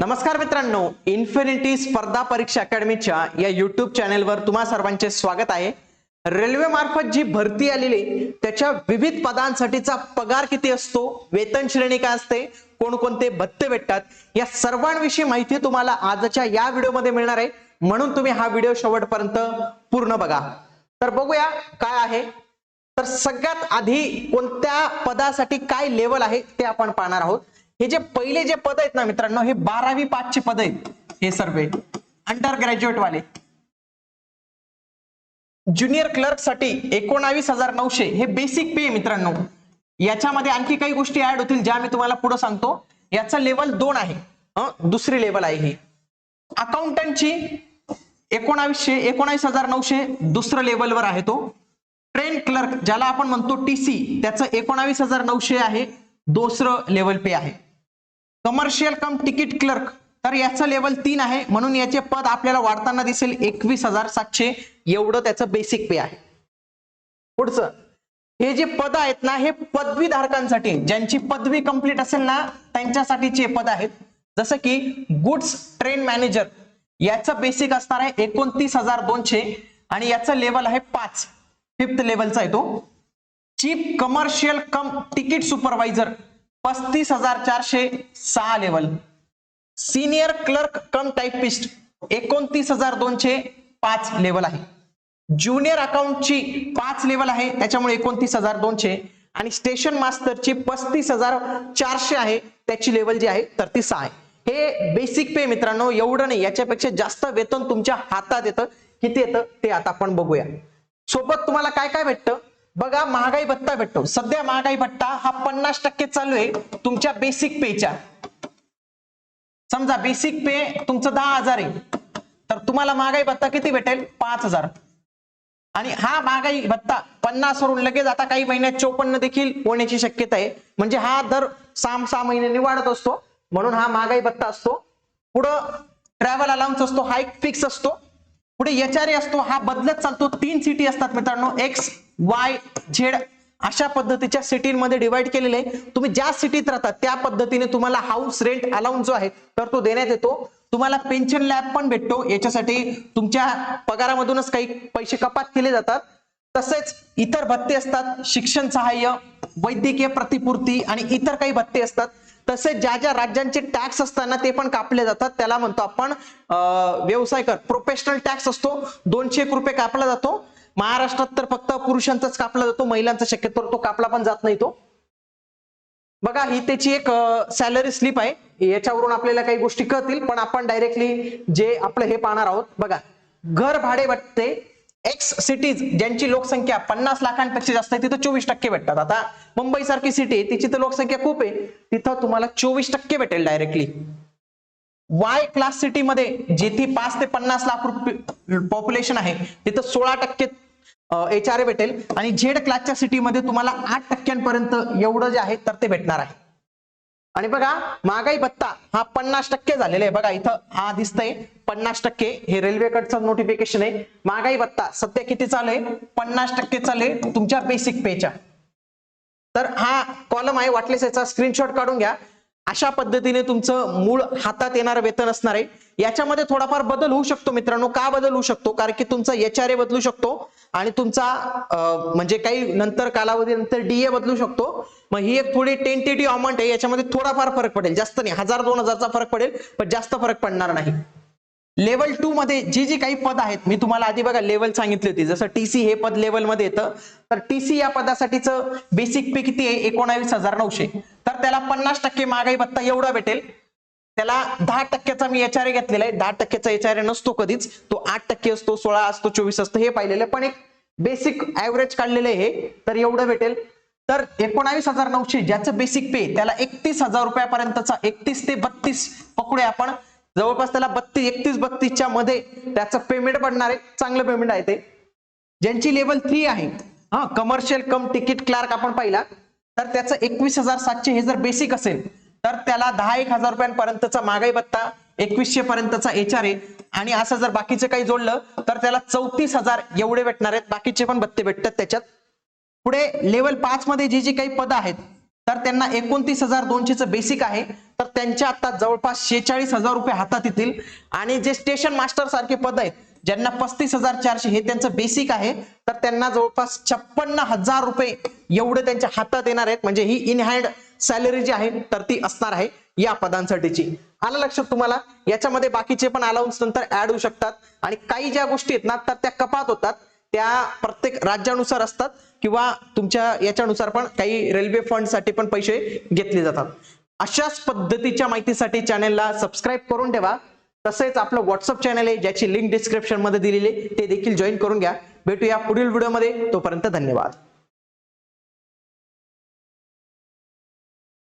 नमस्कार मित्रांनो इन्फिनिटी स्पर्धा परीक्षा अकॅडमीच्या या युट्यूब चॅनेलवर तुम्हा सर्वांचे स्वागत आहे. रेल्वे मार्फत जी भरती आलेली त्याच्या विविध पदांसाठीचा पगार किती असतो वेतन श्रेणी काय असते कोणकोणते भत्ते भेटतात या सर्वांविषयी माहिती तुम्हाला आजच्या या व्हिडिओमध्ये मिळणार आहे. म्हणून तुम्ही हा व्हिडिओ शेवटपर्यंत पूर्ण बघा. तर बघूया काय आहे. तर सगळ्यात आधी कोणत्या पदासाठी काय लेवल आहे ते आपण पाहणार आहोत. हे जे पहिले जे पद आहेत ना मित्रांनो हे बारावी पाचचे पद आहेत हे सर्व. अंडर ग्रॅज्युएट वाले ज्युनियर क्लर्कसाठी एकोणावीस हजार नऊशे हे बेसिक पे मित्रांनो. याच्यामध्ये आणखी काही गोष्टी ऍड होतील ज्या मी तुम्हाला पुढे सांगतो. याचा लेवल दोन आहे. दुसरी लेवल आहे ही. अकाउंटंटची एकोणावीसशे एकोणावीस हजार नऊशे दुसरं लेवलवर आहे तो. ट्रेन क्लर्क ज्याला आपण म्हणतो टीसी त्याचं एकोणावीस हजार नऊशे आहे. दुसरं लेवल पे आहे. कमर्शियल कम तिकीट क्लर्क तर याचं लेवल तीन आहे. म्हणून याचे पद आपल्याला वाढताना दिसेल एकवीस हजार सातशे. एवढं त्याचं बेसिक पे आहे. पुढचं. हे जे पद आहेत ना हे पदवीधारकांसाठी ज्यांची पदवी कंप्लीट असेल ना त्यांच्यासाठीचे पद आहेत जसं की गुड्स ट्रेन मॅनेजर याचं बेसिक असणार आहे एकोणतीस हजार दोनशे आणि याचं लेवल आहे पाच. फिफ्थ लेवलचा आहे तो. Chief commercial cum ticket supervisor पस्तीस हजार चारशे सहा level senior clerk cum typist एकोणतीस हजार दोनशे पाच लेवल आहे. ज्युनियर अकाउंटची पाच लेवल आहे त्याच्यामुळे एकोणतीस हजार दोनशे. आणि स्टेशन मास्टरची पस्तीस हजार चारशे आहे त्याची लेवल जी आहे तर ती सहा आहे. हे बेसिक पे मित्रांनो एवढं नाही याच्यापेक्षा जास्त वेतन तुमच्या हातात येतं. किती येतं ते आता आपण बघूया. सोबत तुम्हाला काय काय भेटतं? बघा महागाई भत्ता भेटतो. सध्या महागाई भत्ता हा पन्नास टक्के चालू आहे. तुमच्या बेसिक पेच्या समजा बेसिक पे तुमचं दहा हजार आहे. तर तुम्हाला महागाई भत्ता किती भेटेल? पाच हजार. आणि हा महागाई भत्ता पन्नास वरून लगेच आता काही महिन्यात चोपन्न देखील होण्याची शक्यता आहे. म्हणजे हा दर सहा सहा महिन्यांनी वाढत असतो. म्हणून हा महागाई भत्ता असतो. पुढं ट्रॅव्हल अलाउन्स असतो. हा एक फिक्स असतो. पुढे एचआरए असतो हा बदलत चालतो. तीन सिटी असतात मित्रांनो. एक्स वाय झेड अशा पद्धतीच्या सिटीमध्ये डिवाइड केलेले आहे. तुम्ही ज्या सिटीत राहता त्या पद्धतीने तुम्हाला हाऊस रेंट अलाउन्स जो आहे तर तो देण्यात येतो. तुम्हाला पेन्शन लॅब पण भेटतो. याच्यासाठी तुमच्या पगारामधूनच काही पैसे कपात केले जातात. तसेच इतर भत्ते असतात. शिक्षण सहाय्य वैद्यकीय प्रतिपूर्ती आणि इतर काही भत्ते असतात. तसेच ज्या ज्या राज्यांचे टॅक्स असताना ते पण कापले जातात. त्याला म्हणतो आपण व्यवसाय कर. प्रोफेशनल टॅक्स असतो. दोनशे एक रुपये कापला जातो. महाराष्ट्रात तर फक्त पुरुषांचाच कापला जातो. महिलांचा शक्यतो तो कापला पण जात नाही तो. बघा ही त्याची एक सॅलरी स्लिप आहे. याच्यावरून आपल्याला काही गोष्टी कळतील पण आपण डायरेक्टली जे आपलं हे पाहणार आहोत. बघा घर भाडे वाटते. एक्स सिटीज ज्यांची लोकसंख्या पन्नास लाखांपेक्षा जास्त आहे तिथं चोवीस टक्के भेटतात. आता मुंबई सारखी सिटी आहे तिची तर लोकसंख्या खूप आहे तिथं तुम्हाला चोवीस टक्के भेटेल डायरेक्टली वाय क्लास सिटी मध्ये जेथे पाच ते पन्नास लाख रुपये पॉप्युलेशन आहे तिथं सोळा टक्के एच आर ए भेटेल. आणि झेड क्लासच्या सिटीमध्ये तुम्हाला आठ टक्क्यांपर्यंत एवढं जे आहे तर ते भेटणार आहे. आणि बघा महागाई भत्ता हा पन्नास टक्के झालेला आहे. बघा इथं हा दिसतंय. पन्नास टक्के हे रेल्वेकडचं नोटिफिकेशन आहे. महागाई भत्ता सध्या किती चालू आहे? पन्नास टक्के चालू आहे तुमच्या बेसिक पेच्या तर हा कॉलम आहे वाटलेस याचा स्क्रीनशॉट काढून घ्या. अशा पद्धतीने तुमचं मूळ हातात येणारं वेतन असणार आहे. याच्यामध्ये थोडाफार बदल होऊ शकतो मित्रांनो. का बदल होऊ शकतो? कारण की तुमचा एच आर ए बदलू शकतो आणि तुमचा म्हणजे काही नंतर कालावधीनंतर डीए बदलू शकतो. मग ही एक थोडी टेंटेटिव्ह अमाऊंट आहे. याच्यामध्ये थोडाफार फरक पडेल. जास्त नाही. हजार दोन हजारचा फरक पडेल पण जास्त फरक पडणार नाही. लेवल टू मध्ये जी जी काही पद आहेत मी तुम्हाला आधी बघा लेवल सांगितली होती. जसं टीसी हे पद लेवलमध्ये येतं. तर टीसी या पदासाठीचं बेसिक पे किती आहे? एकोणावीस हजार नऊशे. तर त्याला पन्नास टक्के महागाई भत्ता एवढा भेटेल. त्याला दहा टक्क्याचा मी एच आर ए घेतलेला आहे. दहा टक्क्याचा एच आर ए नसतो कधीच. तो आठ टक्के असतो सोळा असतो चोवीस असतो हे पाहिलेलं पण एक बेसिक ऍव्हरेज काढलेलं आहे हे. तर एवढं भेटेल. तर एकोणावीस हजार नऊशे ज्याचं बेसिक पे त्याला एकतीस हजार रुपयापर्यंतचा एकतीस ते बत्तीस पकडूया आपण. जवळपास त्याला बत्तीस एकतीस बत्तीसच्या मध्ये त्याचं पेमेंट पडणार आहे. चांगलं पेमेंट आहे ते. ज्यांची लेवल थ्री आहे हा कमर्शियल कम तिकीट क्लार्क आपण पाहिला. तर त्याचं एकवीस हजार सातशे हे जर बेसिक असेल तर त्याला दहा एक हजार रुपयांपर्यंतचा महागाई भत्ता एकवीसशे पर्यंतचा एच आर ए आणि असं जर बाकीचे काही जोडलं तर त्याला चौतीस हजार एवढे भेटणार आहेत. बाकीचे पण भत्ते भेटतात त्याच्यात. पुढे लेवल पाच मध्ये जी जी काही पदं आहेत तर त्यांना एकोणतीस हजार दोनशेचं बेसिक आहे. तर त्यांच्या आता जवळपास शेचाळीस हजार रुपये हातात येतील. आणि जे स्टेशन मास्टर सारखे पद आहेत ज्यांना पस्तीस हजार चारशे हे त्यांचं बेसिक आहे. तर त्यांना जवळपास छप्पन्न हजार रुपये एवढे त्यांच्या हातात येणार आहेत. म्हणजे ही इन हँड सॅलरी जी आहे तर ती असणार आहे या पदांसाठीची. आलं लक्षात तुम्हाला? याच्यामध्ये बाकीचे पण अलाउन्स नंतर ऍड होऊ शकतात. आणि काही ज्या गोष्टी आहेत ना तर त्या कपात होतात. त्या प्रत्येक राज्यानुसार असतात किंवा तुमच्या याच्यानुसार पण काही रेल्वे फंडसाठी पण पैसे घेतले जातात. अशाच पद्धतीच्या माहितीसाठी चॅनेलला सबस्क्राईब करून ठेवा. तसेच आपलं व्हॉट्सअप चॅनल आहे ज्याची लिंक डिस्क्रिप्शनमध्ये दिलेली ते देखील जॉईन करून घ्या. भेटूया पुढील व्हिडिओमध्ये तोपर्यंत धन्यवाद.